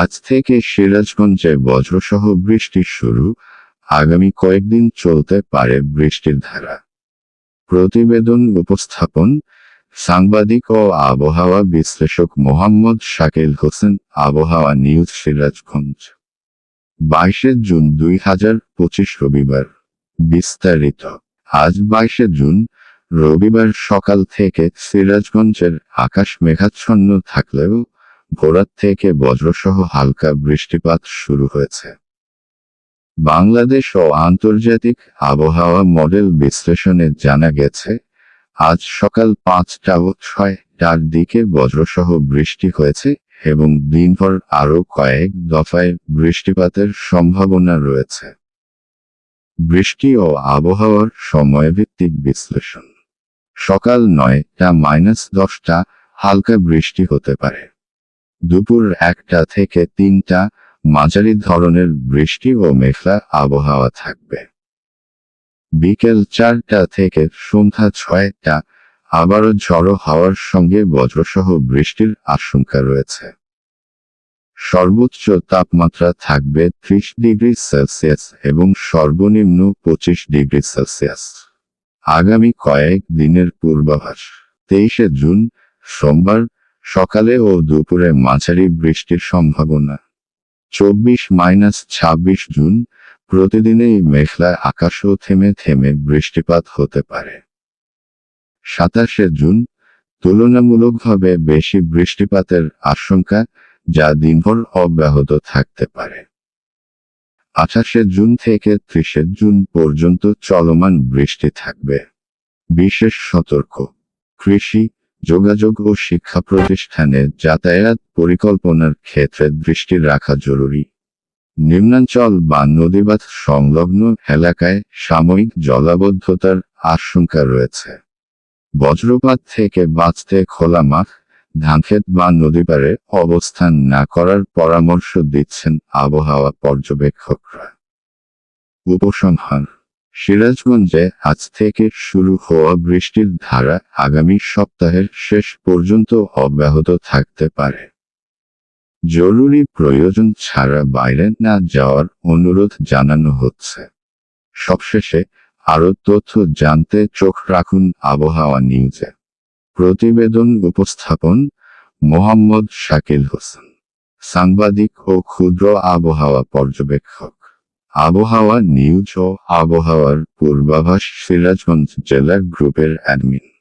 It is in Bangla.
আজ থেকে সিরাজগঞ্জে বজ্রসহ বৃষ্টির শুরু। আগামী কয়েকদিন চলতে পারে বৃষ্টির ধারা। প্রতিবেদন উপস্থাপন, সাংবাদিক ও আবহাওয়া বিশ্লেষক মোহাম্মদ শাকিল হোসেন, আবহাওয়া নিউজ সিরাজগঞ্জ। বাইশে জুন দুই হাজার পঁচিশ রবিবার। বিস্তারিত। আজ বাইশে জুন, রবিবার সকাল থেকে সিরাজগঞ্জের আকাশ মেঘাচ্ছন্ন থাকলেও ভোরাত থেকে বজ্রসহ হালকা বৃষ্টিপাত শুরু হয়েছে। বাংলাদেশ ও আন্তর্জাতিক আবহাওয়া মডেল বিশ্লেষণে জানা গেছে, আজ সকাল পাঁচটা ও ছয়টার দিকে বজ্রসহ বৃষ্টি হয়েছে এবং দিনভর আরও কয়েক দফায় বৃষ্টিপাতের সম্ভাবনা রয়েছে। বৃষ্টি ও আবহাওয়ার সময়ভিত্তিক বিশ্লেষণ। সকাল নয়টা মাইনাস দশটা হালকা বৃষ্টি হতে পারে। দুপুর একটা থেকে তিনটা, মাঝারি ধরনের বৃষ্টি ও মেঘলা আবহাওয়া থাকবে। বিকেল চারটা থেকে সন্ধ্যা ছয়টা, আবারও ঝড়ো হাওয়ার সঙ্গে বজ্রসহ বৃষ্টির আশঙ্কা রয়েছে। সর্বোচ্চ তাপমাত্রা থাকবে ত্রিশ ডিগ্রি সেলসিয়াস এবং সর্বনিম্ন পঁচিশ ডিগ্রি সেলসিয়াস। আগামী কয়েক দিনের পূর্বাভাস, তেইশে জুন, সোমবার সকালে ও দুপুরে মাঝারি বৃষ্টির সম্ভাবনা। চব্বিশ মাইনাস ছাব্বিশ জুন, প্রতিদিনেই মেঘলা আকাশও থেমে থেমে বৃষ্টিপাত হতে পারে। সাতাশে জুন, তুলনামূলকভাবে বেশি বৃষ্টিপাতের আশঙ্কা, যা দিনভর অব্যাহত থাকতে পারে। আঠাশে জুন থেকে ত্রিশে জুন পর্যন্ত চলমান বৃষ্টি থাকবে। বিশেষ সতর্ক। কৃষি যোগাযোগ ও শিক্ষা প্রতিষ্ঠানে যাতায়াত পরিকল্পনার ক্ষেত্রে দৃষ্টি রাখা জরুরি। নিম্নাঞ্চল বা নদীবাত সংলগ্ন এলাকায় সাময়িক জলাবদ্ধতার আশঙ্কা রয়েছে। বজ্রপাত থেকে বাঁচতে খোলা মাঠ, ধানক্ষেত বা নদীপাড়ে অবস্থান না করার পরামর্শ দিচ্ছেন আবহাওয়া পর্যবেক্ষকরা। উপসংহার সিরাজগঞ্জে আজ থেকে শুরু হওয়া বৃষ্টির ধারা আগামী সপ্তাহের শেষ পর্যন্ত অব্যাহত থাকতে পারে। জরুরি প্রয়োজন ছাড়া বাইরে না যাওয়ার অনুরোধ জানানো হচ্ছে। সবশেষে আরও তথ্য জানতে চোখ রাখুন আবহাওয়া নিউজে। প্রতিবেদন উপস্থাপন মোহাম্মদ শাকিল হোসেন। সাংবাদিক ও ক্ষুদ্র আবহাওয়া পর্যবেক্ষক। আবহাওয়া নিউজ ও আবহাওয়ার পূর্বাভাস সিরাজগঞ্জ জেলা গ্রুপের অ্যাডমিন